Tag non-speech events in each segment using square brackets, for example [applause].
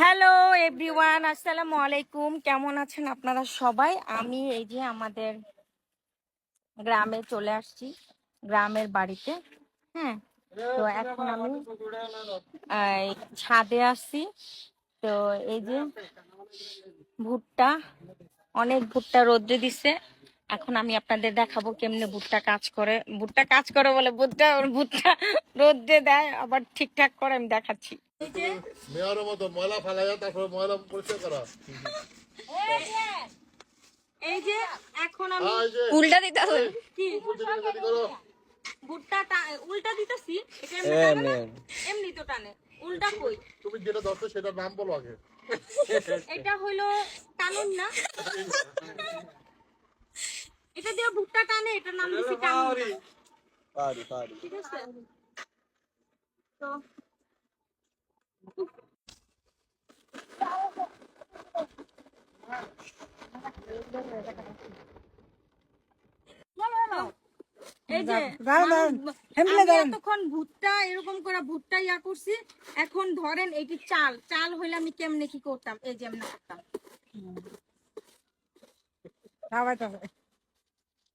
Hello everyone, আসসালামু আলাইকুম। কেমন আছেন আপনারা সবাই? আমি এই যে আমাদের গ্রামে চলে আসছি, গ্রামের বাড়িতে। হ্যাঁ তো এখন আমি ছাদে আসছি। তো এই যে ভুট্টা, অনেক ভুট্টা রোদ্রে দিছে। এখন আমি আপনাদের দেখাবো কেমনে ভুট্টা কাজ করে। ভুট্টা কাজ করে বলে ভুট্টা ভুট্টা রোদ্রে দেয় আবার ঠিকঠাক করে আমি দেখাচ্ছি। এই যে মতো ময়লা ফালাইয়া তারপরে ময়লা পরিষ্কার করা। এই যে, এখন আমি উল্টা দিতে হবে কি? ভুট্টা উল্টা দিতেছি? এটা এমনি টানে এমনি তো টানে। উল্টা কই? তুমি যেটা ধরছো সেটার নাম বলো আগে। এটা হলো কানুন না [laughs] এটা দিয়ে ভুট্টা টানে এটার নাম দিছি কানুন। না। ঠিক আছে। তো এই যে এতক্ষণ ভুট্টা এরকম করে ভুট্টা ইয়া করছি এখন ধরেন এইটি চাল চাল হইলে আমি কেমনে কি করতাম? এই যে এমনি করতাম।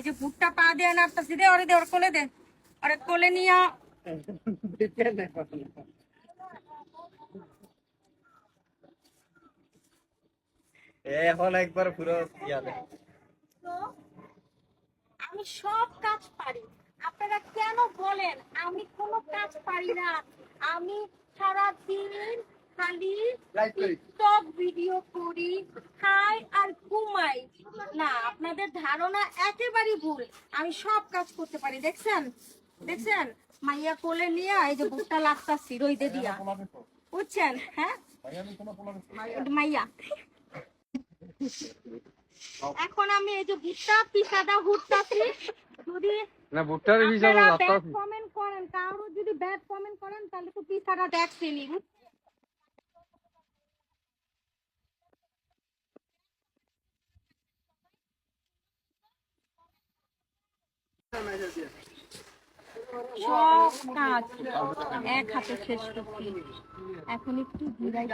এই যে ভুট্টা পা দিয়ে নাড়তেছি দে ওরে দে ওর কোলে দে। ওরে কোলে নিয়া। এখন একবার পুরো আমি সব কাজ পারি। আপনারা কেন বলেন? আমি কোনো কাজ পারি না। আমি সারা দিন খালি টিকটক ভিডিও করি খাই আর ঘুমাই। না আপনাদের ধারণা একেবারেই ভুল। আমি সব কাজ করতে পারি দেখছেন? দেখছেন? মাইয়া কোলে নিয়ে এই যে বুকটা লাগতাছি রইদে দিয়া। বুঝছেন? হ্যাঁ? মাইয়া এখন আমি এই যে ভুট্টা পিসাদা ভুট্টাছি যদি না ভুট্টার হিসাবে কমেন্ট করেন কারও যদি ব্যাড কমেন্ট করেন তাহলে তো পিসাটা দেখছেনই সব কাজ এক হাতে শেষ করছি। এখন একটু ঘুরাই